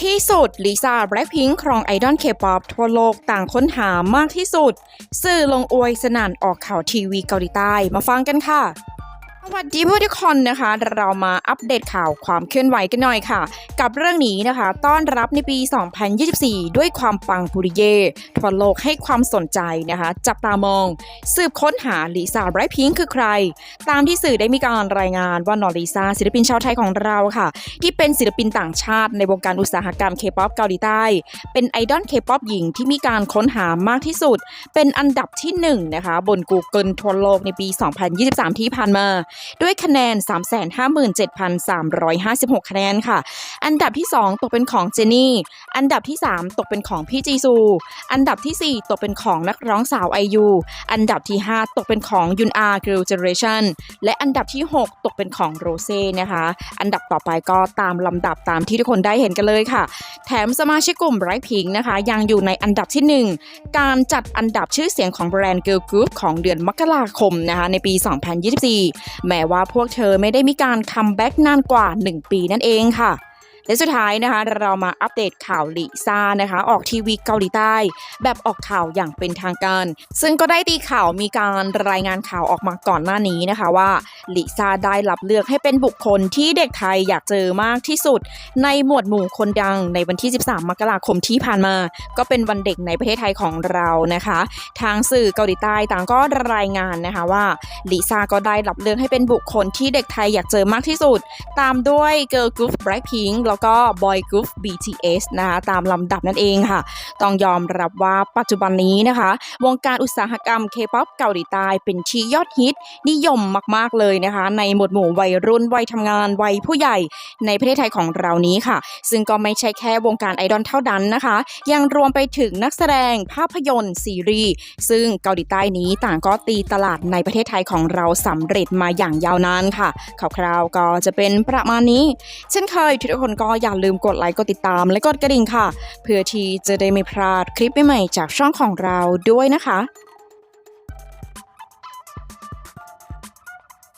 ที่สุดลิซ่าแบล็คพิงค์ครองไอดอลเคป๊อปทั่วโลกต่างค้นหามากที่สุด สื่อลงอวยสนั่นออกข่าวทีวีเกาหลีใต้มาฟังกันค่ะ สวัสดีผู้ทุกคนนะคะ เรามาอัปเดตข่าวความเคลื่อนไหวกันหน่อยค่ะ กับเรื่องนี้นะคะ ต้อนรับในปี 2024 ด้วยความปังปุริเย่ทั่วโลกให้ความสนใจนะคะ จับตามอง สืบค้นหาลิซ่าแบล็คพิงคือใคร ตามที่สื่อได้มีการรายงานว่านอลิซ่าศิลปินชาวไทยของเราค่ะ ที่เป็นศิลปินต่างชาติในวงการอุตสาหกรรมเคป๊อปเกาหลีใต้ เป็นไอดอลเคป๊อปหญิงที่มีการค้นหามากที่สุด เป็นอันดับที่1นงนะคะบน Google ทั่วโลกในปี 2023 ที่ผ่านมาด้วยคะแนน 357,356 คะแนนค่ะ อันดับที่ 2 ตกเป็นของเจนี่ อันดับที่ 3 ตกเป็นของพี่จีซู อันดับทีสี่4 ตกเป็นของนักร้องสาวไอยูอันดับที่ 5 ตกเป็นของยุนอาร์ Girl Generation และอันดับที่ 6 ตกเป็นของโรเซ่นะคะ อันดับต่อไปก็ตามลำดับตามที่ทุกคนได้เห็นกันเลยค่ะ แถมสมาชิกกลุ่ม Blackpink นะคะ ยังอยู่ในอันดับที่ 1 การจัดอันดับชื่อเสียงของแบรนด์ Girl Group ของเดือนมกราคมนะคะในปี 2024แม้ว่าพวกเธอไม่ได้มีการคัมแบ็กนานกว่า 1 ปีนั่นเองค่ะ และสุดท้ายนะคะ เรามาอัปเดตข่าวลิซ่านะคะ ออกทีวีเกาหลีใต้ แบบออกข่าวอย่างเป็นทางการ ซึ่งก็ได้ตีข่าวมีการรายงานข่าวออกมาก่อนหน้านี้นะคะว่าลิซ่าได้รับเลือกให้เป็นบุคคลที่เด็กไทยอยากเจอมากที่สุด ในหมวดหมู่คนดังในวันที่ 13 มกราคมที่ผ่านมา ก็เป็นวันเด็กในประเทศไทยของเรานะคะ ทางสื่อเกาหลีใต้ต่างก็รายงานนะคะว่าลิซ่าก็ได้รับเลือกให้เป็นบุคคลที่เด็กไทยอยากเจอมากที่สุด ตามด้วย Girl Group Blackpink แล้วก็ Boy Group BTS นะคะตามลำดับนั่นเองค่ะ ต้องยอมรับว่าปัจจุบันนี้นะคะ วงการอุตสาหกรรมเคป๊อปเกาหลีใต้เป็นที่ยอดฮิต นิยมมากๆเลยนะคะ ในหมวดหมู่วัยรุ่นวัยทำงานวัยผู้ใหญ่ในประเทศไทยของเรานี้ค่ะ ซึ่งก็ไม่ใช่แค่วงการไอดอลเท่านั้นนะคะ ยังรวมไปถึงนักแสดงภาพยนตร์ซีรีส์ซึ่งเกาหลีใต้นี้ต่างก็ตีตลาดในประเทศไทยของเราสำเร็จมาอย่างยาวนานค่ะคร่าวๆก็จะเป็นประมาณนี้ เช่นเคยทุกคนก็อย่าลืมกดไลค์กดติดตามและกดกระดิ่งค่ะ เพื่อที่จะได้ไม่พลาดคลิปใหม่ๆจากช่องของเราด้วยนะคะ